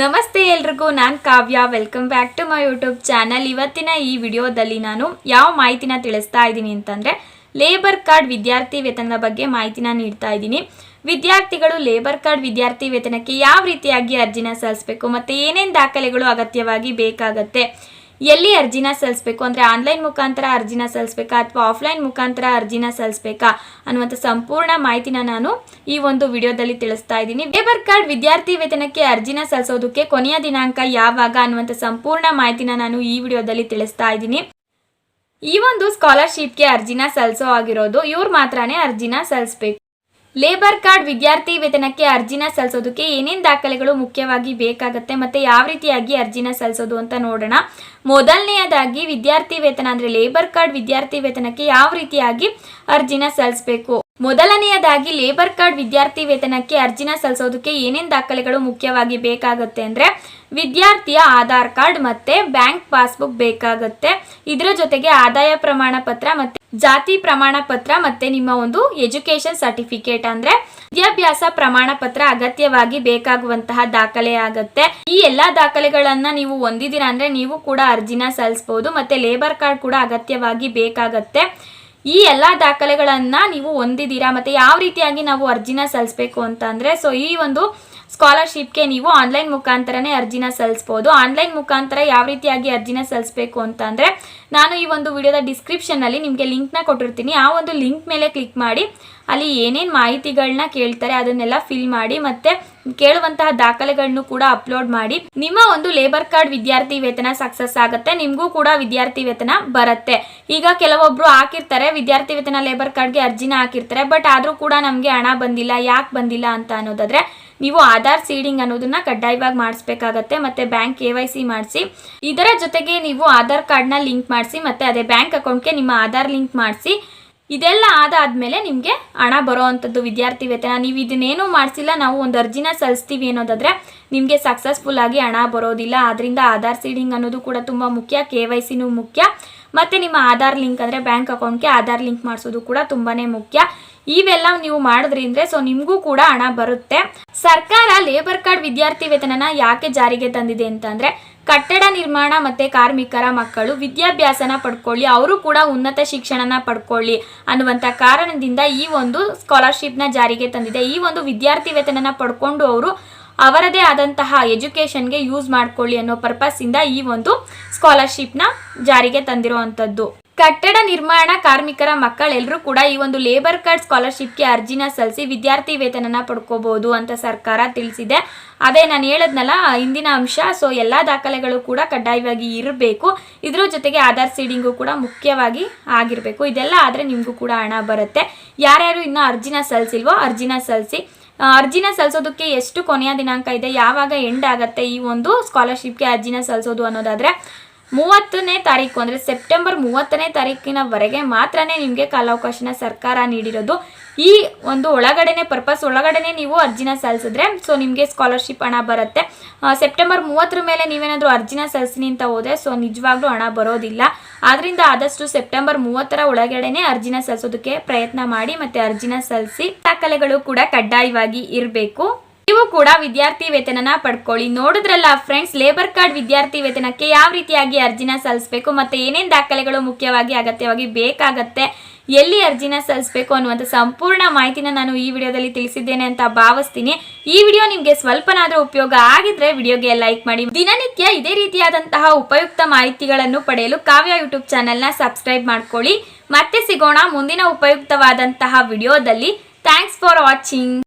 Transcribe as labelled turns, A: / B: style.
A: ನಮಸ್ತೆ ಎಲ್ರಿಗೂ, ನಾನು Kavya. Welcome back to my YouTube channel ಇವತ್ತಿನ ಈ ವಿಡಿಯೋದಲ್ಲಿ ನಾನು ಯಾವ ಮಾಹಿತಿನ ತಿಳಿಸ್ತಾ ಇದ್ದೀನಿ ಅಂತಂದರೆ ಲೇಬರ್ ಕಾರ್ಡ್ ವಿದ್ಯಾರ್ಥಿ ವೇತನದ ಬಗ್ಗೆ ಮಾಹಿತಿನ ನೀಡ್ತಾ ಇದ್ದೀನಿ. ವಿದ್ಯಾರ್ಥಿಗಳು ಲೇಬರ್ ಕಾರ್ಡ್ ವಿದ್ಯಾರ್ಥಿ ವೇತನಕ್ಕೆ ಯಾವ ರೀತಿಯಾಗಿ ಅರ್ಜಿನ ಸಲ್ಲಿಸಬೇಕು ಮತ್ತು ಏನೇನು ದಾಖಲೆಗಳು ಅಗತ್ಯವಾಗಿ ಬೇಕಾಗತ್ತೆ? ಎಲ್ಲಿ ಅರ್ಜಿನ ಸಲ್ಲಿಸಬೇಕು? ಅಂದರೆ ಆನ್ಲೈನ್ ಮುಖಾಂತರ ಅರ್ಜಿನ ಸಲ್ಲಿಸಬೇಕಾ ಅಥವಾ ಆಫ್ಲೈನ್ ಮುಖಾಂತರ ಅರ್ಜಿನ ಸಲ್ಲಿಸಬೇಕಾ? ಅನ್ನುವಂಥ ಸಂಪೂರ್ಣ ಮಾಹಿತಿನ ನಾನು ಈ ಒಂದು ವಿಡಿಯೋದಲ್ಲಿ ತಿಳಿಸ್ತಾ ಇದ್ದೀನಿ. ಲೇಬರ್ ಕಾರ್ಡ್ ವಿದ್ಯಾರ್ಥಿ ವೇತನಕ್ಕೆ ಅರ್ಜಿನ ಸಲ್ಲಿಸೋದಕ್ಕೆ ಕೊನೆಯ ದಿನಾಂಕ ಯಾವಾಗ ಅನ್ನುವಂಥ ಸಂಪೂರ್ಣ ಮಾಹಿತಿನ ನಾನು ಈ ವಿಡಿಯೋದಲ್ಲಿ ತಿಳಿಸ್ತಾ ಇದ್ದೀನಿ. ಈ ಒಂದು ಸ್ಕಾಲರ್ಶಿಪ್ಗೆ ಅರ್ಜಿನ ಸಲ್ಲಿಸೋ ಆಗಿರೋದು ಇವ್ರು ಮಾತ್ರನೇ ಅರ್ಜಿನ ಸಲ್ಲಿಸಬೇಕು. ಲೇಬರ್ ಕಾರ್ಡ್ ವಿದ್ಯಾರ್ಥಿ ವೇತನಕ್ಕೆ ಅರ್ಜಿನ ಸಲ್ಲಿಸೋದಕ್ಕೆ ಏನೇನು ದಾಖಲೆಗಳು ಮುಖ್ಯವಾಗಿ ಬೇಕಾಗುತ್ತೆ ಮತ್ತೆ ಯಾವ ರೀತಿಯಾಗಿ ಅರ್ಜಿನ ಸಲ್ಲಿಸೋದು ಅಂತ ನೋಡೋಣ. ಮೊದಲನೆಯದಾಗಿ ವಿದ್ಯಾರ್ಥಿ ವೇತನ ಅಂದ್ರೆ ಲೇಬರ್ ಕಾರ್ಡ್ ವಿದ್ಯಾರ್ಥಿ ವೇತನಕ್ಕೆ ಯಾವ ರೀತಿಯಾಗಿ ಅರ್ಜಿನ ಸಲ್ಲಿಸಬೇಕು? ಮೊದಲನೆಯದಾಗಿ ಲೇಬರ್ ಕಾರ್ಡ್ ವಿದ್ಯಾರ್ಥಿ ವೇತನಕ್ಕೆ ಅರ್ಜಿನ ಸಲ್ಲಿಸೋದಕ್ಕೆ ಏನೇನು ದಾಖಲೆಗಳು ಮುಖ್ಯವಾಗಿ ಬೇಕಾಗುತ್ತೆ ಅಂದರೆ ವಿದ್ಯಾರ್ಥಿಯ ಆಧಾರ್ ಕಾರ್ಡ್ ಮತ್ತು ಬ್ಯಾಂಕ್ ಪಾಸ್ಬುಕ್ ಬೇಕಾಗುತ್ತೆ. ಇದರ ಜೊತೆಗೆ ಆದಾಯ ಪ್ರಮಾಣ ಪತ್ರ ಮತ್ತು ಜಾತಿ ಪ್ರಮಾಣ ಪತ್ರ ಮತ್ತು ನಿಮ್ಮ ಒಂದು ಎಜುಕೇಷನ್ ಸರ್ಟಿಫಿಕೇಟ್ ಅಂದರೆ ವಿದ್ಯಾಭ್ಯಾಸ ಪ್ರಮಾಣ ಪತ್ರ ಅಗತ್ಯವಾಗಿ ಬೇಕಾಗುವಂತಹ ದಾಖಲೆ ಆಗುತ್ತೆ. ಈ ಎಲ್ಲ ದಾಖಲೆಗಳನ್ನು ನೀವು ಹೊಂದಿದ್ದೀರಾ ಅಂದರೆ ನೀವು ಕೂಡ ಅರ್ಜಿನ ಸಲ್ಲಿಸ್ಬೋದು ಮತ್ತು ಲೇಬರ್ ಕಾರ್ಡ್ ಕೂಡ ಅಗತ್ಯವಾಗಿ ಬೇಕಾಗತ್ತೆ. ಈ ಎಲ್ಲ ದಾಖಲೆಗಳನ್ನ ನೀವು ಹೊಂದಿದ್ದೀರಾ? ಮತ್ತೆ ಯಾವ ರೀತಿಯಾಗಿ ನಾವು ಅರ್ಜಿನ ಸಲ್ಲಿಸಬೇಕು ಅಂತ ಸೊ ಈ ಒಂದು ಸ್ಕಾಲರ್ಶಿಪ್ಗೆ ನೀವು ಆನ್ಲೈನ್ ಮುಖಾಂತರನೇ ಅರ್ಜಿನ ಸಲ್ಲಿಸ್ಬೋದು. ಆನ್ಲೈನ್ ಮುಖಾಂತರ ಯಾವ ರೀತಿಯಾಗಿ ಅರ್ಜಿನ ಸಲ್ಲಿಸಬೇಕು ಅಂತ ನಾನು ಈ ಒಂದು ವಿಡಿಯೋದ ಡಿಸ್ಕ್ರಿಪ್ಷನಲ್ಲಿ ನಿಮಗೆ ಲಿಂಕ್ನ ಕೊಟ್ಟಿರ್ತೀನಿ. ಆ ಒಂದು ಲಿಂಕ್ ಮೇಲೆ ಕ್ಲಿಕ್ ಮಾಡಿ, ಅಲ್ಲಿ ಏನೇನು ಮಾಹಿತಿಗಳನ್ನ ಕೇಳ್ತಾರೆ ಅದನ್ನೆಲ್ಲ ಫಿಲ್ ಮಾಡಿ, ಮತ್ತೆ ಕೇಳುವಂತಹ ದಾಖಲೆಗಳನ್ನು ಕೂಡ ಅಪ್ಲೋಡ್ ಮಾಡಿ ನಿಮ್ಮ ಒಂದು ಲೇಬರ್ ಕಾರ್ಡ್ ವಿದ್ಯಾರ್ಥಿ ವೇತನ ಸಕ್ಸಸ್ ಆಗುತ್ತೆ, ನಿಮಗೂ ಕೂಡ ವಿದ್ಯಾರ್ಥಿ ವೇತನ ಬರುತ್ತೆ. ಈಗ ಕೆಲವೊಬ್ರು ಹಾಕಿರ್ತಾರೆ, ವಿದ್ಯಾರ್ಥಿ ವೇತನ ಲೇಬರ್ ಕಾರ್ಡ್ಗೆ ಅರ್ಜಿನ ಹಾಕಿರ್ತಾರೆ ಬಟ್ ಆದರೂ ಕೂಡ ನಮಗೆ ಹಣ ಬಂದಿಲ್ಲ, ಯಾಕೆ ಬಂದಿಲ್ಲ ಅಂತ ಅನ್ನೋದಾದ್ರೆ, ನೀವು ಆಧಾರ್ ಸೀಡಿಂಗ್ ಅನ್ನೋದನ್ನ ಕಡ್ಡಾಯವಾಗಿ ಮಾಡಿಸ್ಬೇಕಾಗತ್ತೆ, ಮತ್ತೆ ಬ್ಯಾಂಕ್ ಕೆ ವೈ ಸಿ ಮಾಡಿಸಿ, ಇದರ ಜೊತೆಗೆ ನೀವು ಆಧಾರ್ ಕಾರ್ಡ್ನ ಲಿಂಕ್ ಮಾಡಿಸಿ, ಮತ್ತೆ ಅದೇ ಬ್ಯಾಂಕ್ ಅಕೌಂಟ್ಗೆ ನಿಮ್ಮ ಆಧಾರ್ ಲಿಂಕ್ ಮಾಡಿಸಿ ಇದೆಲ್ಲ ಆದಾದ್ಮೇಲೆ ನಿಮಗೆ ಹಣ ಬರೋ ಅಂಥದ್ದು ವಿದ್ಯಾರ್ಥಿ ವೇತನ. ನೀವು ಇದನ್ನೇನು ಮಾಡಿಸಿಲ್ಲ, ನಾವು ಒಂದು ಅರ್ಜಿನ ಸಲ್ಲಿಸ್ತೀವಿ ಅನ್ನೋದಾದ್ರೆ ನಿಮಗೆ ಸಕ್ಸಸ್ಫುಲ್ ಆಗಿ ಹಣ ಬರೋದಿಲ್ಲ. ಆದ್ರಿಂದ ಆಧಾರ್ ಸೀಡಿಂಗ್ ಅನ್ನೋದು ಕೂಡ ತುಂಬ ಮುಖ್ಯ ಕೆ ವೈ ಸಿನೂ ಮುಖ್ಯ. ಮತ್ತು ನಿಮ್ಮ ಆಧಾರ್ ಲಿಂಕ್ ಅಂದರೆ ಬ್ಯಾಂಕ್ ಅಕೌಂಟ್ಗೆ ಆಧಾರ್ ಲಿಂಕ್ ಮಾಡಿಸೋದು ಕೂಡ ತುಂಬಾ ಮುಖ್ಯ. ಇವೆಲ್ಲ ನೀವು ಮಾಡಿದ್ರಿಂದ ಸೊ ನಿಮಗೂ ಕೂಡ ಹಣ ಬರುತ್ತೆ. ಸರ್ಕಾರ ಲೇಬರ್ ಕಾರ್ಡ್ ವಿದ್ಯಾರ್ಥಿ ವೇತನನ ಯಾಕೆ ಜಾರಿಗೆ ತಂದಿದೆ ಅಂತಂದರೆ ಕಟ್ಟಡ ನಿರ್ಮಾಣ ಮತ್ತು ಕಾರ್ಮಿಕರ ಮಕ್ಕಳು ವಿದ್ಯಾಭ್ಯಾಸನ ಪಡ್ಕೊಳ್ಳಿ, ಅವರು ಕೂಡ ಉನ್ನತ ಶಿಕ್ಷಣನ ಪಡ್ಕೊಳ್ಳಿ ಅನ್ನುವಂಥ ಕಾರಣದಿಂದ ಈ ಒಂದು ಸ್ಕಾಲರ್ಶಿಪ್ನ ಜಾರಿಗೆ ತಂದಿದೆ. ಈ ಒಂದು ವಿದ್ಯಾರ್ಥಿ ವೇತನನ ಪಡ್ಕೊಂಡು ಅವರು ಅವರದೇ ಆದಂತಹ ಎಜುಕೇಷನ್ಗೆ ಯೂಸ್ ಮಾಡ್ಕೊಳ್ಳಿ ಅನ್ನೋ ಪರ್ಪಸ್ಸಿಂದ ಈ ಒಂದು ಸ್ಕಾಲರ್ಶಿಪ್ನ ಜಾರಿಗೆ ತಂದಿರುವಂಥದ್ದು. ಕಟ್ಟಡ ನಿರ್ಮಾಣ ಕಾರ್ಮಿಕರ ಮಕ್ಕಳೆಲ್ಲರೂ ಕೂಡ ಈ ಒಂದು ಲೇಬರ್ ಕಾರ್ಡ್ ಸ್ಕಾಲರ್ಶಿಪ್ಗೆ ಅರ್ಜಿನ ಸಲ್ಲಿಸಿ ವಿದ್ಯಾರ್ಥಿ ವೇತನನ ಪಡ್ಕೋಬಹುದು ಅಂತ ಸರ್ಕಾರ ತಿಳಿಸಿದೆ. ಅದೇ ನಾನು ಹೇಳದ್ನಲ್ಲ, ಹಿಂದಿನ ಅಂಶ ಸೊ ಎಲ್ಲ ದಾಖಲೆಗಳು ಕೂಡ ಕಡ್ಡಾಯವಾಗಿ ಇರಬೇಕು. ಇದ್ರ ಜೊತೆಗೆ ಆಧಾರ್ ಸೀಡಿಂಗು ಕೂಡ ಮುಖ್ಯವಾಗಿ ಆಗಿರಬೇಕು. ಇದೆಲ್ಲ ಆದರೆ ನಿಮಗೂ ಕೂಡ ಹಣ ಬರುತ್ತೆ. ಯಾರ್ಯಾರು ಇನ್ನೂ ಅರ್ಜಿನ ಸಲ್ಲಿಸಿಲ್ವೋ ಅರ್ಜಿನ ಸಲ್ಲಿಸಿ ಅರ್ಜಿನ ಸಲ್ಲಿಸೋದಕ್ಕೆ ಎಷ್ಟು ಕೊನೆಯ ದಿನಾಂಕ ಇದೆ? ಯಾವಾಗ ಎಂಡ್ ಆಗುತ್ತೆ ಈ ಒಂದು ಸ್ಕಾಲರ್ಶಿಪ್ಗೆ ಅರ್ಜಿನ ಸಲ್ಲಿಸೋದು ಅನ್ನೋದಾದರೆ ಮೂವತ್ತನೇ ತಾರೀಕು ಅಂದರೆ ಸೆಪ್ಟೆಂಬರ್ ಮೂವತ್ತನೇ ತಾರೀಕಿನವರೆಗೆ ಮಾತ್ರನೇ ನಿಮಗೆ ಕಾಲಾವಕಾಶನ ಸರ್ಕಾರ ನೀಡಿರೋದು. ಈ ಒಂದು ಒಳಗಡೆನೆ ಪರ್ಪಸ್ ಒಳಗಡೆನೆ ನೀವು ಅರ್ಜಿನ ಸಲ್ಲಿಸಿದ್ರೆ ಸೊ ನಿಮಗೆ ಸ್ಕಾಲರ್ಶಿಪ್ ಹಣ ಬರುತ್ತೆ. ಸೆಪ್ಟೆಂಬರ್ ಮೂವತ್ತರ ಮೇಲೆ ನೀವೇನಾದರೂ ಅರ್ಜಿನ ಸಲ್ಲಿಸ್ತೀನಿ ಅಂತ ಹೋದರೆ ಸೊ ನಿಜವಾಗ್ಲೂ ಹಣ ಬರೋದಿಲ್ಲ. ಆದ್ದರಿಂದ ಆದಷ್ಟು ಸೆಪ್ಟೆಂಬರ್ ಮೂವತ್ತರ ಒಳಗಡೆನೆ ಅರ್ಜಿನ ಸಲ್ಲಿಸೋದಕ್ಕೆ ಪ್ರಯತ್ನ ಮಾಡಿ ಮತ್ತೆ ಅರ್ಜಿನ ಸಲ್ಲಿಸಿ ದಾಖಲೆಗಳು ಕೂಡ ಕಡ್ಡಾಯವಾಗಿ ಇರಬೇಕು. ನೀವು ಕೂಡ ವಿದ್ಯಾರ್ಥಿ ವೇತನನ ಪಡ್ಕೊಳ್ಳಿ. ನೋಡಿದ್ರಲ್ಲ ಫ್ರೆಂಡ್ಸ್ ಲೇಬರ್ ಕಾರ್ಡ್ ವಿದ್ಯಾರ್ಥಿ ವೇತನಕ್ಕೆ ಯಾವ ರೀತಿಯಾಗಿ ಅರ್ಜಿನ ಸಲ್ಲಿಸಬೇಕು ಮತ್ತೆ ಏನೇನು ದಾಖಲೆಗಳು ಮುಖ್ಯವಾಗಿ ಅಗತ್ಯವಾಗಿ ಬೇಕಾಗತ್ತೆ, ಎಲ್ಲಿ ಅರ್ಜಿನ ಸಲ್ಲಿಸಬೇಕು ಅನ್ನುವಂಥ ಸಂಪೂರ್ಣ ಮಾಹಿತಿನ ನಾನು ಈ ವಿಡಿಯೋದಲ್ಲಿ ತಿಳಿಸಿದ್ದೇನೆ ಅಂತ ಭಾವಿಸ್ತೀನಿ. ಈ ವಿಡಿಯೋ ನಿಮಗೆ ಸ್ವಲ್ಪನಾದರೂ ಉಪಯೋಗ ಆಗಿದ್ರೆ ವಿಡಿಯೋಗೆ ಲೈಕ್ ಮಾಡಿ. ದಿನನಿತ್ಯ ಇದೇ ರೀತಿಯಾದಂತಹ ಉಪಯುಕ್ತ ಮಾಹಿತಿಗಳನ್ನು ಪಡೆಯಲು ಕಾವ್ಯ ಯೂಟ್ಯೂಬ್ ಚಾನೆಲ್ನ ಸಬ್ಸ್ಕ್ರೈಬ್ ಮಾಡ್ಕೊಳ್ಳಿ. ಮತ್ತೆ ಸಿಗೋಣ ಮುಂದಿನ ಉಪಯುಕ್ತವಾದಂತಹ ವಿಡಿಯೋದಲ್ಲಿ. Thanks for watching